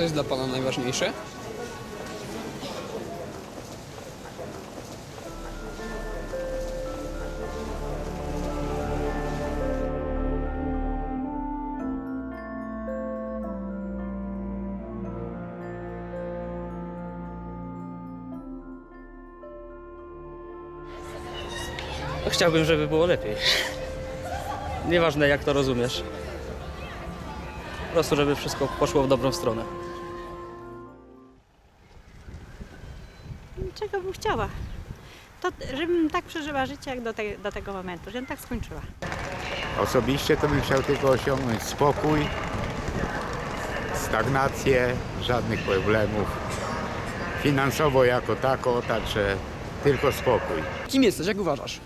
Co jest dla Pana najważniejsze? Chciałbym, żeby było lepiej. Nieważne jak to rozumiesz. Po prostu, żeby wszystko poszło w dobrą stronę. Czego bym chciała? To, żebym tak przeżyła życie jak do, te, do tego momentu, żebym tak skończyła. Osobiście to bym chciał tylko osiągnąć spokój, stagnację, żadnych problemów. Finansowo jako tako, także tylko spokój. Kim jesteś, jak uważasz?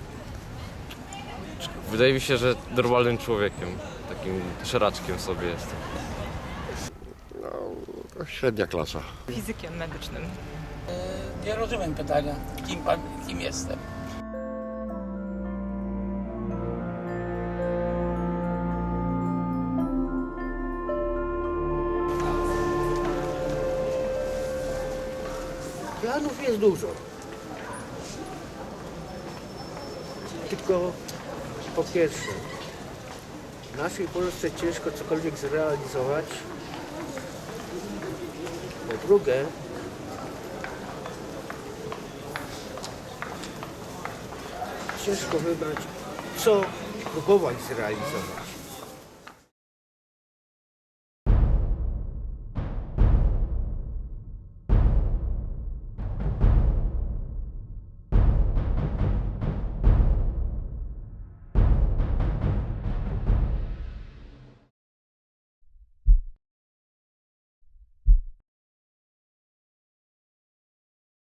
Wydaje mi się, że normalnym człowiekiem, takim szeraczkiem sobie jestem. Średnia klasa. fizykiem medycznym. Nie rozumiem pytania, kim, pan, kim jestem. Planów jest dużo. Tylko po pierwsze, w naszej Polsce ciężko cokolwiek zrealizować. Po drugie, ciężko wybrać, co próbować zrealizować.